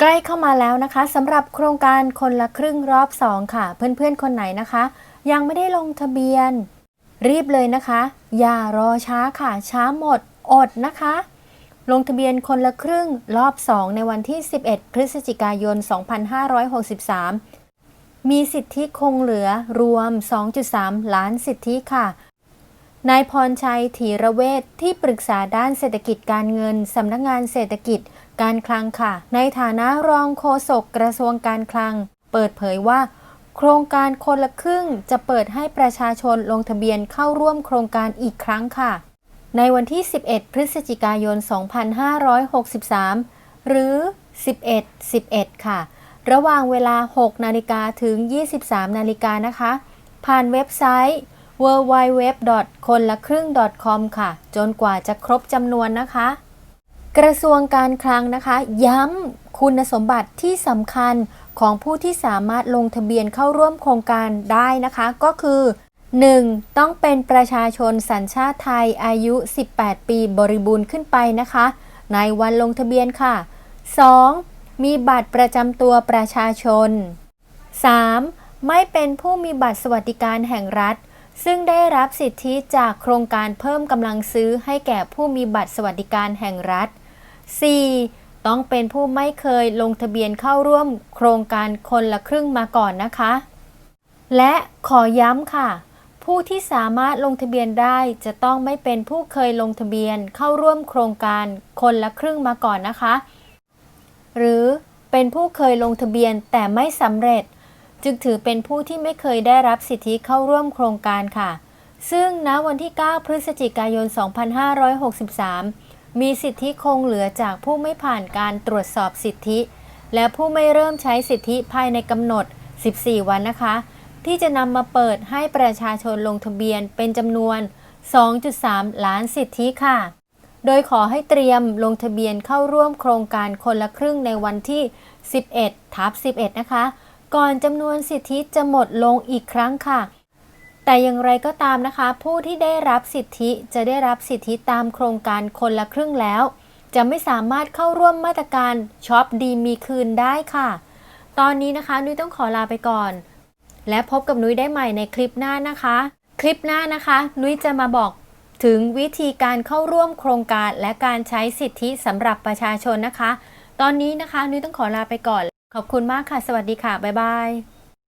ใกล้เข้ามาแล้วนะคะสำหรับโครงการคนละครึ่งรอบ 2 ค่ะ เพื่อนๆ คนไหนนะคะ ยังไม่ได้ลงทะเบียน รีบเลยนะคะ อย่ารอช้าค่ะ ช้าหมดอดนะคะ ลงทะเบียนคนละครึ่งรอบ 2 ในวันที่ 11 พฤศจิกายน 2563 มีสิทธิคงเหลือรวม 2.3 ล้านสิทธิค่ะนายพรชัยถีระเวทที่ปรึกษาด้านเศรษฐกิจการเงินสำนักงงานเศรษฐกิจ การคลังค่ะ ในฐานะรองโฆษกกระทรวงการคลัง เปิดเผยว่า โครงการคนละครึ่งจะเปิดให้ประชาชนลงทะเบียนเข้าร่วมโครงการอีกครั้งค่ะ ในวันที่ 11 พฤศจิกายน 2563 หรือ 11 11 ค่ะ ระหว่างเวลา 6 นาฬิกาถึง 23 นาฬิกานะคะ ผ่านเว็บไซต์ w w w คนละครึ่ง .com ค่ะ จนกว่าจะครบจำนวนนะคะ กระทรวงการคลังนะคะ ย้ำคุณสมบัติที่สำคัญของผู้ที่สามารถลงทะเบียนเข้าร่วมโครงการได้นะคะ ก็คือ 1. ต้องเป็นประชาชนสัญชาติไทยอายุ 18 ปีบริบูรณ์ขึ้นไปนะคะ ในวันลงทะเบียนค่ะ 2. มีบัตรประจำตัวประชาชน 3. ไม่เป็นผู้มีบัตรสวัสดิการแห่งรัฐ ซึ่งได้รับสิทธิจากโครงการเพิ่มกำลังซื้อให้แก่ผู้มีบัตรสวัสดิการแห่งรัฐ 4. ต้องเป็นผู้ไม่เคยลงทะเบียนเข้าร่วมโครงการคนละครึ่งมาก่อนนะคะ และขอย้ำค่ะ ผู้ที่สามารถลงทะเบียนได้จะต้องไม่เป็นผู้เคยลงทะเบียนเข้าร่วมโครงการคนละครึ่งมาก่อนนะคะ หรือเป็นผู้เคยลงทะเบียนแต่ไม่สำเร็จ จึงถือเป็นผู้ที่ไม่เคยได้รับสิทธิเข้าร่วมโครงการค่ะ ซึ่งณวันที่ 9 พฤศจิกายน 2563 มีสิทธิคงเหลือจากผู้ไม่ผ่านการตรวจสอบสิทธิ และผู้ไม่เริ่มใช้สิทธิภายในกำหนด 14 วันนะคะ ที่จะนำมาเปิดให้ประชาชนลงทะเบียนเป็นจำนวน 2.3 ล้านสิทธิค่ะ โดยขอให้เตรียมลงทะเบียนเข้าร่วมโครงการคนละครึ่งในวันที่ 11 ทับ 11 นะคะ ก่อนจำนวนสิทธิจะหมดลงอีกครั้งค่ะ แต่อย่างไรก็ตามนะคะ ผู้ที่ได้รับสิทธิจะได้รับสิทธิตามโครงการคนละครึ่งแล้ว จะไม่สามารถเข้าร่วมมาตรการช็อปดีมีคืนได้ค่ะ ตอนนี้นะคะ นุ้ยต้องขอลาไปก่อน และพบกับนุ้ยได้ใหม่ในคลิปหน้านะคะ คลิปหน้านะคะ นุ้ยจะมาบอกถึงวิธีการเข้าร่วมโครงการและการใช้สิทธิสำหรับประชาชนนะคะ ตอนนี้นะคะ นุ้ยต้องขอลาไปก่อน ขอบคุณมากค่ะ สวัสดีค่ะ บ๊ายบาย